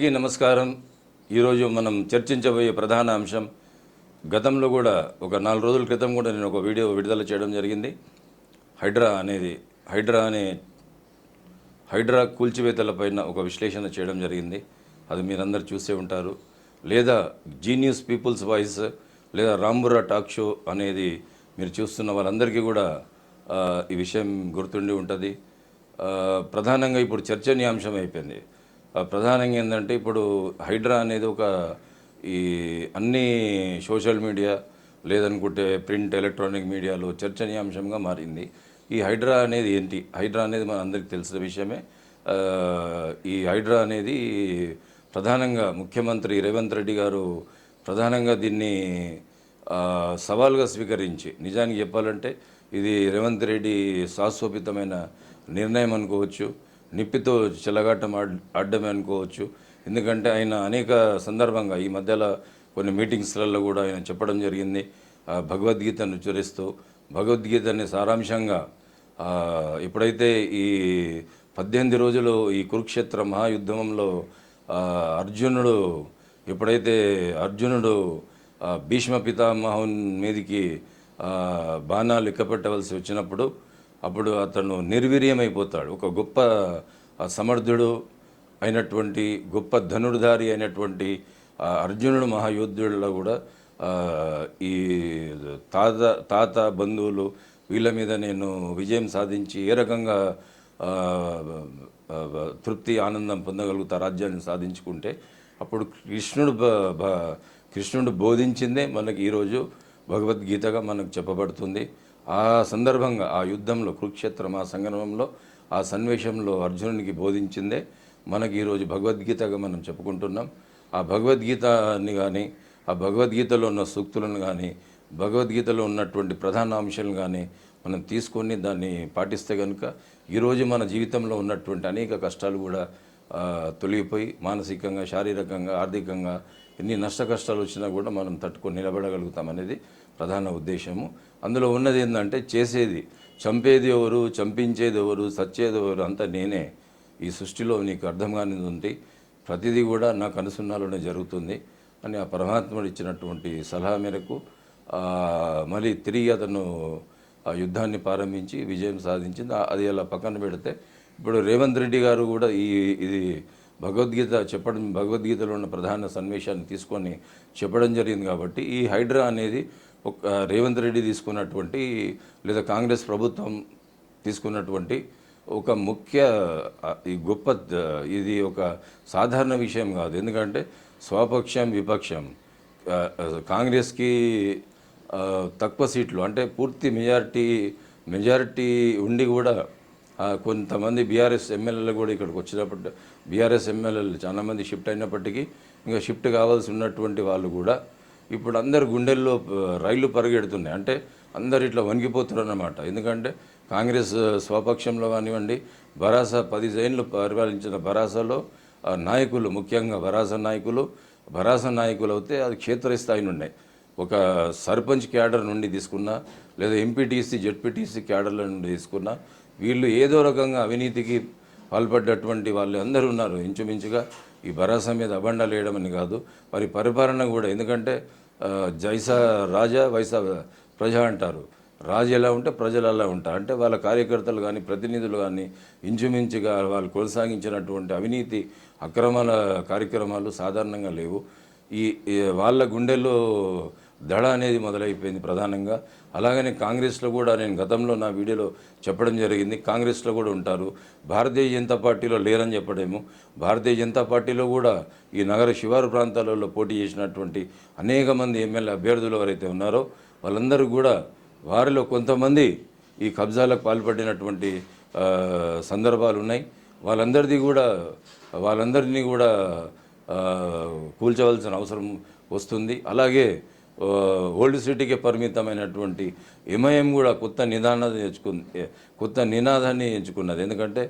అందరికీ నమస్కారం. ఈరోజు మనం చర్చించబోయే ప్రధాన అంశం గతంలో కూడా ఒక నాలుగు రోజుల క్రితం కూడా నేను ఒక వీడియో విడుదల చేయడం జరిగింది. హైడ్రా అనేది హైడ్రా అనే హైడ్రా కూల్చివేతలపైన ఒక విశ్లేషణ చేయడం జరిగింది. అది మీరందరూ చూసే ఉంటారు. లేదా జీనియస్ పీపుల్స్ వాయిస్ లేదా రాంబురా టాక్ షో అనేది మీరు చూస్తున్న వాళ్ళందరికీ కూడా ఈ విషయం గుర్తుండి ఉంటుంది. ప్రధానంగా ఇప్పుడు చర్చనీయాంశం అయిపోయింది. ప్రధానంగా ఏంటంటే ఇప్పుడు హైడ్రా అనేది ఒక ఈ అన్ని సోషల్ మీడియా లేదనుకుంటే ప్రింట్ ఎలక్ట్రానిక్ మీడియాలో చర్చనీయాంశంగా మారింది. ఈ హైడ్రా అనేది ఏంటి? హైడ్రా అనేది మన అందరికీ తెలిసిన విషయమే. ఈ హైడ్రా అనేది ప్రధానంగా ముఖ్యమంత్రి రేవంత్ రెడ్డి గారు ప్రధానంగా దీన్ని సవాల్గా స్వీకరించి నిజానికి చెప్పాలంటే ఇది రేవంత్ రెడ్డి శాశ్వతమైన నిర్ణయం అనుకోవచ్చు. నిప్పితో చెలగాటం ఆడ్ అనుకోవచ్చు. ఎందుకంటే ఆయన అనేక సందర్భంగా ఈ మధ్యలో కొన్ని మీటింగ్స్లలో కూడా ఆయన చెప్పడం జరిగింది. భగవద్గీతను ఉచ్చరిస్తూ భగవద్గీతని సారాంశంగా ఎప్పుడైతే ఈ పద్దెనిమిది రోజులు ఈ కురుక్షేత్ర మహాయుద్ధంలో అర్జునుడు ఎప్పుడైతే అర్జునుడు భీష్మ పితామహం మీదికి బాణాలు ఎక్కపెట్టవలసి వచ్చినప్పుడు అప్పుడు అతను నిర్వీర్యమైపోతాడు. ఒక గొప్ప సమర్థుడు అయినటువంటి గొప్ప ధనుర్ధారి అయినటువంటి అర్జునుడు మహాయోధుడిలో కూడా ఈ తాత తాత బంధువులు వీళ్ళ మీద నేను విజయం సాధించి ఏ రకంగా తృప్తి ఆనందం పొందగలుగుతా రాజ్యాన్ని సాధించుకుంటే అప్పుడు కృష్ణుడు బ- బ- కృష్ణుడు బోధించిందే మనకి ఈరోజు భగవద్గీతగా మనకు చెప్పబడుతుంది. ఆ సందర్భంగా ఆ యుద్ధంలో కురుక్షేత్రం ఆ సంగ్రామంలో ఆ సన్నివేశంలో అర్జునునికి బోధించిందే. మనకి ఈరోజు భగవద్గీతగా మనం చెప్పుకుంటున్నాం. ఆ భగవద్గీతని కానీ ఆ భగవద్గీతలో ఉన్న సూక్తులను కానీ భగవద్గీతలో ఉన్నటువంటి ప్రధాన అంశాలను కానీ మనం తీసుకొని దాన్ని పాటిస్తే కనుక ఈరోజు మన జీవితంలో ఉన్నటువంటి అనేక కష్టాలు కూడా తొలగిపోయి మానసికంగా శారీరకంగా ఆర్థికంగా ఎన్ని నష్ట కష్టాలు వచ్చినా కూడా మనం తట్టుకొని నిలబడగలుగుతాం అనేది ప్రధాన ఉద్దేశము. అందులో ఉన్నది ఏంటంటే చేసేది చంపేది ఎవరు చంపించేది ఎవరు సచ్చేది ఎవరు అంతా నేనే. ఈ సృష్టిలో నీకు అర్థం కానిది ఉంది. ప్రతిదీ కూడా నాకు అనుసన్నాలోనే జరుగుతుంది అని ఆ పరమాత్ముడు ఇచ్చినటువంటి సలహా మేరకు మళ్ళీ తిరిగి అతను ఆ యుద్ధాన్ని ప్రారంభించి విజయం సాధించింది. అది అలా పక్కన పెడితే ఇప్పుడు రేవంత్ రెడ్డి గారు కూడా ఈ ఇది భగవద్గీత చెప్పడం భగవద్గీతలో ఉన్న ప్రధాన సన్నివేశాన్ని తీసుకొని చెప్పడం జరిగింది కాబట్టి ఈ హైడ్రా అనేది రేవంత్ రెడ్డి తీసుకున్నటువంటి లేదా కాంగ్రెస్ ప్రభుత్వం తీసుకున్నటువంటి ఒక ముఖ్య ఈ గొప్ప ఇది ఒక సాధారణ విషయం కాదు. ఎందుకంటే స్వపక్షం విపక్షం కాంగ్రెస్కి తక్కువ సీట్లు అంటే పూర్తి మెజారిటీ మెజారిటీ ఉండి కూడా కొంతమంది బీఆర్ఎస్ ఎమ్మెల్యేలు కూడా ఇక్కడికి వచ్చినప్పుడు బీఆర్ఎస్ ఎమ్మెల్యేలు చాలామంది షిఫ్ట్ అయినప్పటికీ ఇంకా షిఫ్ట్ కావాల్సి ఉన్నటువంటి వాళ్ళు కూడా ఇప్పుడు అందరు గుండెల్లో రైళ్ళు పరిగెడుతున్నాయి. అంటే అందరు ఇట్లా వణికిపోతున్నారు అన్నమాట ఎందుకంటే కాంగ్రెస్ స్వపక్షంలో కానివ్వండి భరాసా పది జైన్లు పరిపాలించిన భరాసాలో ఆ, నాయకులు ముఖ్యంగా భరాసా నాయకులు భరాసా నాయకులు అయితే అది క్షేత్రస్థాయి నుండి. ఒక సర్పంచ్ క్యాడర్ నుండి తీసుకున్నా లేదా ఎంపీటీసీ జెడ్పీటీసీ క్యాడర్ల నుండి తీసుకున్నా వీళ్ళు ఏదో రకంగా అవినీతికి పాల్పడ్డటువంటి వాళ్ళు అందరూ ఉన్నారు. ఇంచుమించుగా ఈ భరోసా మీద అబండాలు వేయడం అని కాదు. మరి పరిపాలన కూడా ఎందుకంటే జైసా రాజా వైసా ప్రజ అంటారు. రాజు ఎలా ఉంటే ప్రజలు అలా ఉంటారు. అంటే వాళ్ళ కార్యకర్తలు కానీ ప్రతినిధులు కానీ ఇంచుమించుగా వాళ్ళు కొనసాగించినటువంటి అవినీతి అక్రమాల కార్యక్రమాలు సాధారణంగా లేవు. ఈ ఈ వాళ్ళ గుండెల్లో దడ అనేది మొదలైపోయింది ప్రధానంగా. అలాగనే కాంగ్రెస్లో కూడా నేను గతంలో నా వీడియోలో చెప్పడం జరిగింది. కాంగ్రెస్లో కూడా ఉంటారు. భారతీయ జనతా పార్టీలో లేరని చెప్పడేమో. భారతీయ జనతా పార్టీలో కూడా ఈ నగర శివారు ప్రాంతాలలో పోటీ చేసినటువంటి అనేక మంది ఎమ్మెల్యే అభ్యర్థులు ఎవరైతే ఉన్నారో వాళ్ళందరూ కూడా వారిలో కొంతమంది ఈ కబ్జాలకు పాల్పడినటువంటి సందర్భాలు ఉన్నాయి. వాళ్ళందరిది కూడా వాళ్ళందరినీ కూడా కూల్చవలసిన అవసరం వస్తుంది. అలాగే ఓల్డ్ సిటీకే పరిమితమైనటువంటి ఎంఐఎం కూడా కొత్త నిదానాన్ని ఎంచుకుంది కొత్త నినాదాన్ని ఎంచుకున్నది. ఎందుకంటే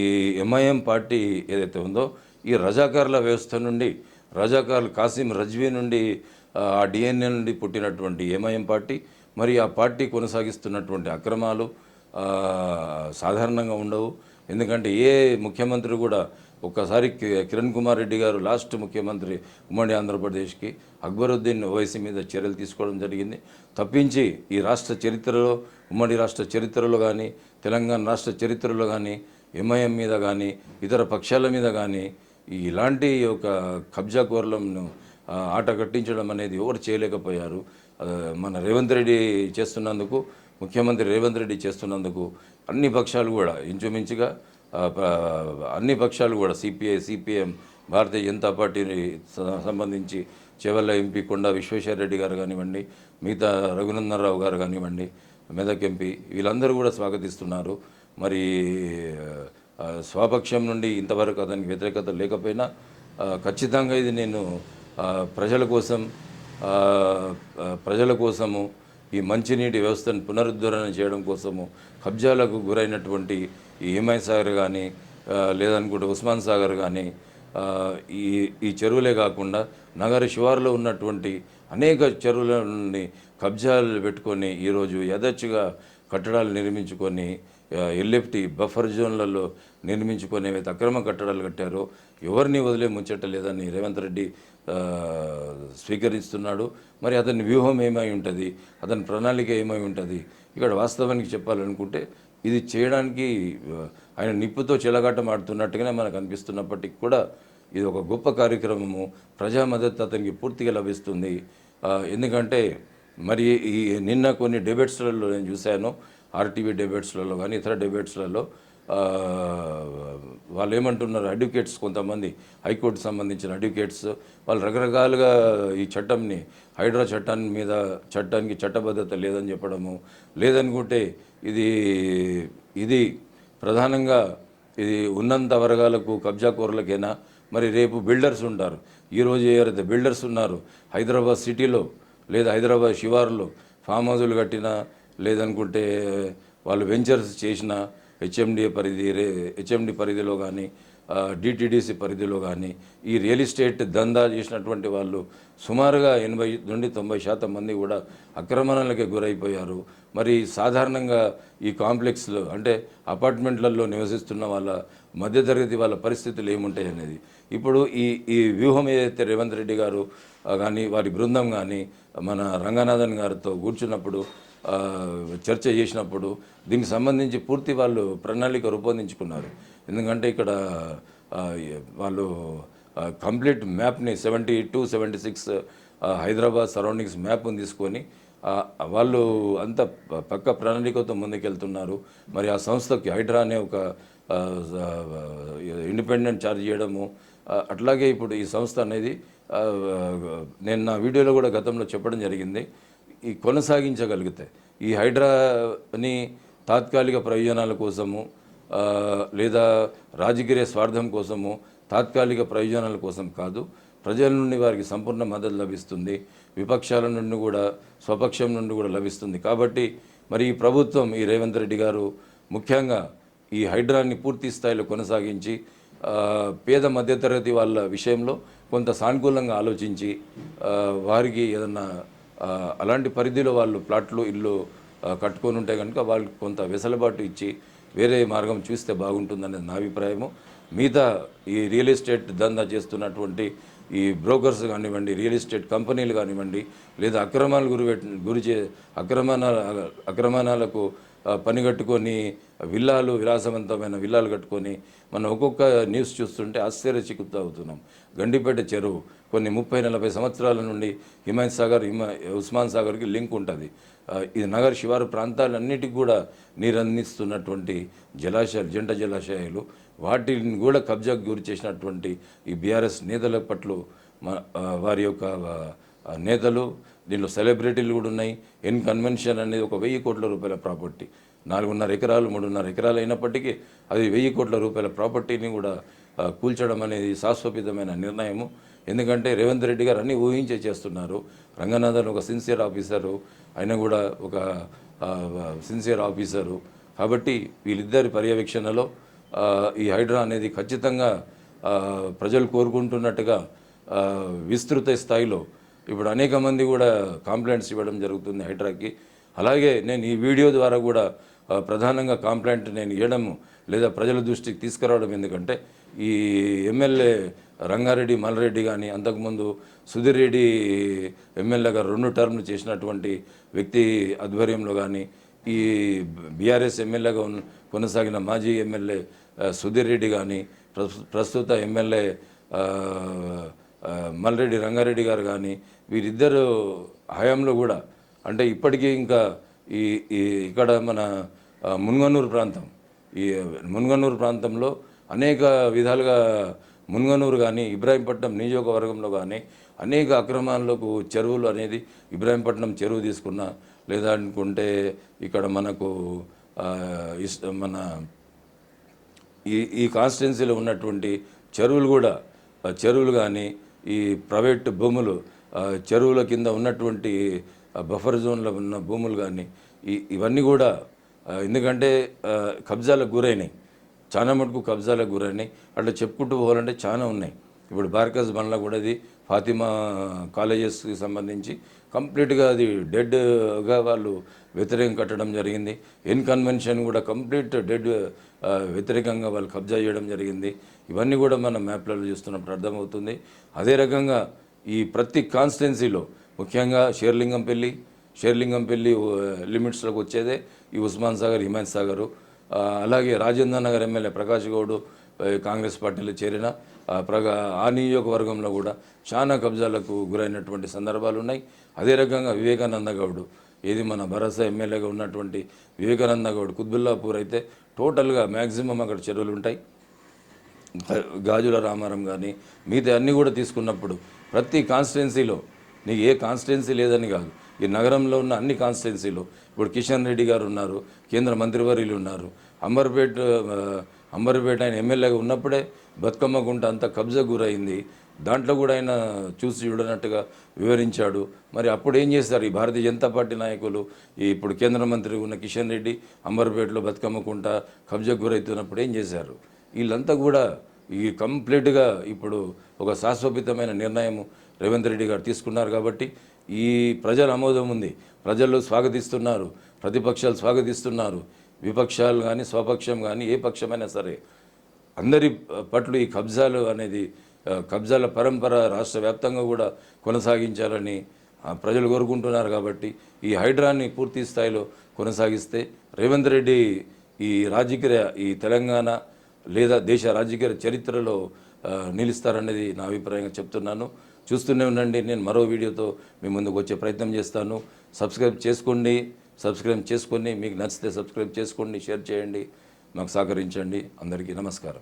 ఈ ఎంఐఎం పార్టీ ఏదైతే ఉందో ఈ రజాకార్ల వ్యవస్థ నుండి రజాకార్లు కాసిం రజ్వీ నుండి ఆ డిఎన్ఏ నుండి పుట్టినటువంటి ఎంఐఎం పార్టీ మరి ఆ పార్టీ కొనసాగిస్తున్నటువంటి అక్రమాలు సాధారణంగా ఉండవు. ఎందుకంటే ఏ ముఖ్యమంత్రి కూడా ఒక్కసారి కి- కిరణ్ కుమార్ రెడ్డి గారు లాస్ట్ ముఖ్యమంత్రి ఉమ్మడి ఆంధ్రప్రదేశ్కి అక్బరుద్దీన్ ఓవైసీ మీద చర్యలు తీసుకోవడం జరిగింది. తప్పించి ఈ రాష్ట్ర చరిత్రలో ఉమ్మడి రాష్ట్ర చరిత్రలో కానీ తెలంగాణ రాష్ట్ర చరిత్రలో కానీ ఎంఐఎం మీద కానీ ఇతర పక్షాల మీద కానీ ఇలాంటి ఒక కబ్జా కోరలను ఆట కట్టించడం అనేది ఎవరు చేయలేకపోయారు. మన రేవంత్ రెడ్డి చేస్తున్నందుకు ముఖ్యమంత్రి రేవంత్ రెడ్డి చేస్తున్నందుకు అన్ని పక్షాలు కూడా ఇంచుమించుగా అన్ని పక్షాలు కూడా సిపిఐ సిపిఎం భారతీయ జనతా పార్టీని సంబంధించి చివరిలో ఎంపీ కొండ విశ్వేశ్వరరెడ్డి గారు కానివ్వండి మిగతా రఘునందనరావు గారు కానివ్వండి మెదక్ ఎంపీ వీళ్ళందరూ కూడా స్వాగతిస్తున్నారు. మరి స్వపక్షం నుండి ఇంతవరకు అతనికి వ్యతిరేకత లేకపోయినా ఖచ్చితంగా ఇది నేను ప్రజల కోసం ప్రజల కోసము ఈ మంచినీటి వ్యవస్థను పునరుద్ధరణ చేయడం కోసము కబ్జాలకు గురైనటువంటి ఈ హిమాయ్ సాగర్ కానీ లేదనుకుంటే ఉస్మాన్ సాగర్ కానీ ఈ ఈ చెరువులే కాకుండా నగర శివారులో ఉన్నటువంటి అనేక చెరువుల నుండి కబ్జాలు పెట్టుకొని ఈరోజు యథచ్చుగా కట్టడాలు నిర్మించుకొని ఎల్ఎఫ్టి బఫర్ జోన్లలో నిర్మించుకొని ఏవైతే అక్రమ కట్టడాలు కట్టారో ఎవరిని వదిలే ముచ్చటలేదని రేవంత్ రెడ్డి స్వీకరిస్తున్నాడు. మరి అతని వ్యూహం ఏమై ఉంటుంది? అతని ప్రణాళిక ఏమై ఉంటుంది? ఇక్కడ వాస్తవానికి చెప్పాలనుకుంటే ఇది చేయడానికి ఆయన నిప్పుతో చెలగాటం ఆడుతున్నట్టుగానే మనకు అనిపిస్తున్నప్పటికీ కూడా ఇది ఒక గొప్ప కార్యక్రమము. ప్రజా మద్దతు అతనికి పూర్తిగా లభిస్తుంది. ఎందుకంటే మరి ఈ నిన్న కొన్ని డిబేట్స్లలో నేను చూశాను. ఆర్టీవీ డిబేట్స్లలో కానీ ఇతర డిబేట్స్లలో వాళ్ళు ఏమంటున్నారు అడ్వకేట్స్ కొంతమంది హైకోర్టు సంబంధించిన అడ్వకేట్స్ వాళ్ళు రకరకాలుగా ఈ చట్టంని హైడ్రా చట్టాన్ని మీద చట్టానికి చట్టబద్ధత లేదని చెప్పడము లేదనుకుంటే ఇది ఇది ప్రధానంగా ఇది ఉన్నంత వర్గాలకు కబ్జా కోరలకైనా? మరి రేపు బిల్డర్స్ ఉంటారు. ఈరోజు ఎవరైతే బిల్డర్స్ ఉన్నారు హైదరాబాద్ సిటీలో లేదా హైదరాబాద్ శివారులో ఫామ్ హౌజులు కట్టినా లేదనుకుంటే వాళ్ళు వెంచర్స్ చేసినా హెచ్ఎండిఏ పరిధి రే హెచ్ఎండి పరిధిలో కానీ డిటిడిసి పరిధిలో కానీ ఈ రియల్ ఎస్టేట్ దందా చేసినటువంటి వాళ్ళు సుమారుగా ఎనభై నుండి తొంభై శాతం మంది కూడా అక్రమణలకి గురైపోయారు. మరి సాధారణంగా ఈ కాంప్లెక్స్లో అంటే అపార్ట్మెంట్లలో నివసిస్తున్న వాళ్ళ మధ్యతరగతి వాళ్ళ పరిస్థితులు ఏముంటాయి అనేది. ఇప్పుడు ఈ ఈ వ్యూహం ఏదైతే రేవంత్ రెడ్డి గారు కానీ వారి బృందం కానీ మన రంగనాథన్ గారితో కూర్చున్నప్పుడు చర్చ చేసినప్పుడు దీనికి సంబంధించి పూర్తి వాళ్ళు ప్రణాళిక రూపొందించుకున్నారు. ఎందుకంటే ఇక్కడ వాళ్ళు complete మ్యాప్ని seventy two seventy six Hyderabad surroundings మ్యాప్ని తీసుకొని వాళ్ళు అంత పక్క ప్రణాళికతో ముందుకెళ్తున్నారు. మరి ఆ సంస్థకి హైడ్రా అనే ఒక ఇండిపెండెంట్ ఛార్జ్ చేయడము అట్లాగే ఇప్పుడు ఈ సంస్థ అనేది నేను నా వీడియోలో కూడా గతంలో చెప్పడం జరిగింది. ఈ కొనసాగించగలిగితే ఈ హైడ్రాని తాత్కాలిక ప్రయోజనాల కోసము లేదా రాజకీయ స్వార్థం కోసము తాత్కాలిక ప్రయోజనాల కోసం కాదు ప్రజల నుండి వారికి సంపూర్ణ మద్దతు లభిస్తుంది విపక్షాల నుండి కూడా స్వపక్షం నుండి కూడా లభిస్తుంది. కాబట్టి మరి ఈ ప్రభుత్వం ఈ రేవంత్ రెడ్డి గారు ముఖ్యంగా ఈ హైడ్రాన్ని పూర్తి స్థాయిలో కొనసాగించి పేద మధ్యతరగతి వాళ్ళ విషయంలో కొంత సానుకూలంగా ఆలోచించి వారికి ఏదన్నా అలాంటి పరిధిలో వాళ్ళు ప్లాట్లు ఇల్లు కట్టుకొని ఉంటే కనుక వాళ్ళకి కొంత వెసులుబాటు ఇచ్చి వేరే మార్గం చూస్తే బాగుంటుందనేది నా అభిప్రాయము. మిగతా ఈ రియల్ ఎస్టేట్ దందా చేస్తున్నటువంటి ఈ బ్రోకర్స్ కానివ్వండి రియల్ ఎస్టేట్ కంపెనీలు కానివ్వండి లేదా అక్రమాలు గురి గురి చే అక్రమాల అక్రమాలకు పని కట్టుకొని విల్లాలు విలాసవంతమైన విల్లాలు కట్టుకొని మనం ఒక్కొక్క న్యూస్ చూస్తుంటే ఆశ్చర్యచకిత అవుతున్నాం. గండిపేట చెరువు కొన్ని ముప్పై నలభై సంవత్సరాల నుండి హిమాయత్ సాగర్ హిమా ఉస్మాన్ సాగర్కి లింక్ ఉంటుంది. ఇది నగర్ శివారు ప్రాంతాలన్నిటికి కూడా నీరందిస్తున్నటువంటి జలాశయాలు జంట జలాశయాలు. వాటిని కూడా కబ్జాకు గురి చేసినటువంటి ఈ బీఆర్ఎస్ నేతల పట్ల వారి యొక్క నేతలు దీనిలో సెలబ్రిటీలు కూడా ఉన్నాయి. ఎన్ కన్వెన్షన్ అనేది ఒక వెయ్యి కోట్ల రూపాయల ప్రాపర్టీ. నాలుగున్నర ఎకరాలు మూడున్నర ఎకరాలు అయినప్పటికీ అది వెయ్యి కోట్ల రూపాయల ప్రాపర్టీని కూడా కూల్చడం అనేది శాశ్వతమైన నిర్ణయము. ఎందుకంటే రేవంత్ రెడ్డి గారు అన్నీ ఊహించే చేస్తున్నారు. రంగనాథన్ ఒక సిన్సియర్ ఆఫీసరు ఆయన కూడా ఒక సిన్సియర్ ఆఫీసరు. కాబట్టి వీళ్ళిద్దరి పర్యవేక్షణలో ఈ హైడ్రా అనేది ఖచ్చితంగా ప్రజలు కోరుకుంటున్నట్టుగా విస్తృత స్థాయిలో ఇప్పుడు అనేక మంది కూడా కాంప్లైంట్స్ ఇవ్వడం జరుగుతుంది హైడ్రాకి. అలాగే నేను ఈ వీడియో ద్వారా కూడా ప్రధానంగా కాంప్లైంట్ నేను ఇవ్వడము లేదా ప్రజల దృష్టికి తీసుకురావడం ఎందుకంటే ఈ ఎమ్మెల్యే రంగారెడ్డి మల్రెడ్డి కానీ అంతకుముందు సుధీర్ రెడ్డి ఎమ్మెల్యే గారు రెండు టర్మ్లు చేసినటువంటి వ్యక్తి ఆధ్వర్యంలో కానీ ఈ బీఆర్ఎస్ ఎమ్మెల్యేగా కొనసాగిన మాజీ ఎమ్మెల్యే సుధీర్ రెడ్డి కానీ ప్రస్తుత ఎమ్మెల్యే మల్రెడ్డి రంగారెడ్డి గారు కానీ వీరిద్దరు హయాంలో కూడా అంటే ఇప్పటికీ ఇంకా ఈ ఈ ఇక్కడ మన మున్గనూరు ప్రాంతం ఈ మున్గనూరు ప్రాంతంలో అనేక విధాలుగా మున్గనూరు కానీ ఇబ్రాహీంపట్నం నియోజకవర్గంలో కానీ అనేక అక్రమాలకు చెరువులు అనేది ఇబ్రాహీంపట్నం చెరువు తీసుకున్న లేదా అనుకుంటే ఇక్కడ మనకు మన ఈ ఈ కాన్స్టిట్యున్సీలో ఉన్నటువంటి చెరువులు కూడా చెరువులు కానీ ఈ ప్రైవేట్ భూములు చెరువుల కింద ఉన్నటువంటి బఫర్ జోన్లో ఉన్న భూములు కానీ ఇవన్నీ కూడా ఎందుకంటే కబ్జాలకు గురైనాయి. చాలా మటుకు కబ్జాలకు గురైనాయి. అట్లా చెప్పుకుంటూ పోవాలంటే చాలా ఉన్నాయి. ఇప్పుడు బార్కస్ బండ్ల కూడా అది ఫాతిమా కాలేజెస్కి సంబంధించి కంప్లీట్గా అది డెడ్గా వాళ్ళు వ్యతిరేకం కట్టడం జరిగింది. ఎన్ కన్వెన్షన్ కూడా కంప్లీట్ డెడ్ వ్యతిరేకంగా వాళ్ళు కబ్జా చేయడం జరిగింది. ఇవన్నీ కూడా మనం మ్యాప్లలో చూస్తున్నప్పుడు అర్థమవుతుంది. అదే రకంగా ఈ ప్రతి కాన్స్టిట్యున్సీలో ముఖ్యంగా షేర్లింగంపల్లి షేర్లింగంపల్లి లిమిట్స్లోకి వచ్చేదే ఈ ఉస్మాన్ సాగర్ హిమాయత్ సాగరు. అలాగే రాజేంద్ర నగర్ ఎమ్మెల్యే ప్రకాష్ గౌడ్ కాంగ్రెస్ పార్టీలో చేరిన ప్రగా ఆ నియోజకవర్గంలో కూడా చాలా కబ్జాలకు గురైనటువంటి సందర్భాలు ఉన్నాయి అదే రకంగా వివేకానంద గౌడ్ ఏది మన భరోసా ఎమ్మెల్యేగా ఉన్నటువంటి వివేకానంద గౌడ్ కుత్బుల్లాపూర్ అయితే టోటల్గా మ్యాక్సిమం అక్కడ చెరువులు ఉంటాయి. గాజుల రామారం కానీ మిగతా అన్నీ కూడా తీసుకున్నప్పుడు ప్రతి కాన్స్టిట్యున్సీలో నీకు ఏ కాన్స్టిట్యున్సీ లేదని కాదు ఈ నగరంలో ఉన్న అన్ని కాన్స్టిట్యున్సీలో ఇప్పుడు కిషన్ రెడ్డి గారు ఉన్నారు కేంద్ర మంత్రివర్యులు ఉన్నారు అంబర్పేట అంబర్పేట ఆయన ఎమ్మెల్యేగా ఉన్నప్పుడే బతుకమ్మ గుంట అంతా కబ్జా గురైంది. దాంట్లో కూడా ఆయన చూసి చూడనట్టుగా వివరించాడు. మరి అప్పుడు ఏం చేస్తారు ఈ భారతీయ జనతా పార్టీ నాయకులు ఈ ఇప్పుడు కేంద్ర మంత్రి ఉన్న కిషన్ రెడ్డి అంబర్పేటలో బతుకమ్మకుంటా కబ్జా గురవుతున్నప్పుడు ఏం చేశారు? వీళ్ళంతా కూడా ఈ కంప్లీట్గా ఇప్పుడు ఒక శాశ్వతమైన నిర్ణయం రేవంత్ రెడ్డి గారు తీసుకున్నారు కాబట్టి ఈ ప్రజల ఆమోదం ఉంది. ప్రజలు స్వాగతిస్తున్నారు ప్రతిపక్షాలు స్వాగతిస్తున్నారు. విపక్షాలు కానీ స్వపక్షం కానీ ఏ పక్షమైనా సరే అందరి పట్ల ఈ కబ్జాలు అనేది కబ్జాల పరంపర రాష్ట్ర వ్యాప్తంగా కూడా కొనసాగించాలని ప్రజలు కోరుకుంటున్నారు కాబట్టి ఈ హైడ్రాన్ని పూర్తి స్థాయిలో కొనసాగిస్తే రేవంత్ రెడ్డి ఈ రాజకీయ ఈ తెలంగాణ లేదా దేశ రాజకీయ చరిత్రలో నిలుస్తారనేది నా అభిప్రాయంగా చెప్తున్నాను. చూస్తూనే ఉండండి. నేను మరో వీడియోతో మీ ముందుకు వచ్చే ప్రయత్నం చేస్తాను. సబ్స్క్రైబ్ చేసుకోండి. సబ్స్క్రైబ్ చేసుకొని మీకు నచ్చితే సబ్స్క్రైబ్ చేసుకోండి షేర్ చేయండి. మాకు సహకరించండి. అందరికీ నమస్కారం.